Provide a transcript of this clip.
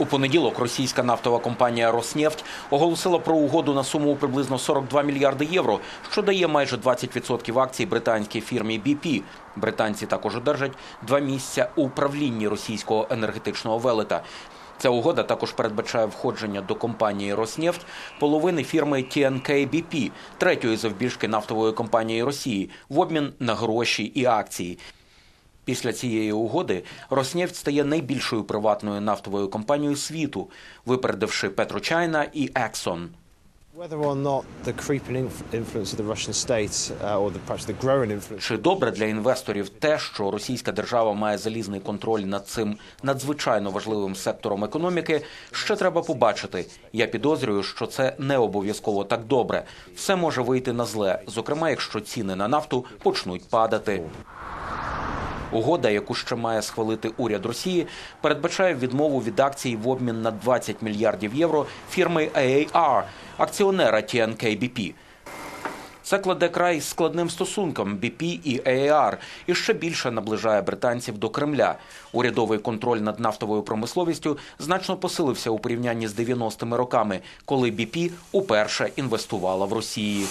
У понеділок російська нафтова компанія «Роснефть» оголосила про угоду на суму приблизно 42 мільярди євро, що дає майже 20% акцій британській фірмі BP. Британці також одержать два місця у правлінні російського енергетичного велета. Ця угода також передбачає входження до компанії «Роснефть» половини фірми TNK BP, третьої завбільшки нафтової компанії Росії, в обмін на гроші і акції. Після цієї угоди Роснефть стає найбільшою приватною нафтовою компанією світу, випередивши Петрочайна і Ексон. Uh, Чи добре для інвесторів те, що російська держава має залізний контроль над цим надзвичайно важливим сектором економіки, ще треба побачити. Я підозрюю, що це не обов'язково так добре. Все може вийти на зле, зокрема, якщо ціни на нафту почнуть падати. Угода, яку ще має схвалити уряд Росії, передбачає відмову від акцій в обмін на 20 мільярдів євро фірми AAR, акціонера TNK BP. Це кладе край складним стосункам BP і AAR і ще більше наближає британців до Кремля. Урядовий контроль над нафтовою промисловістю значно посилився у порівнянні з 90-ми роками, коли BP уперше інвестувала в Росії.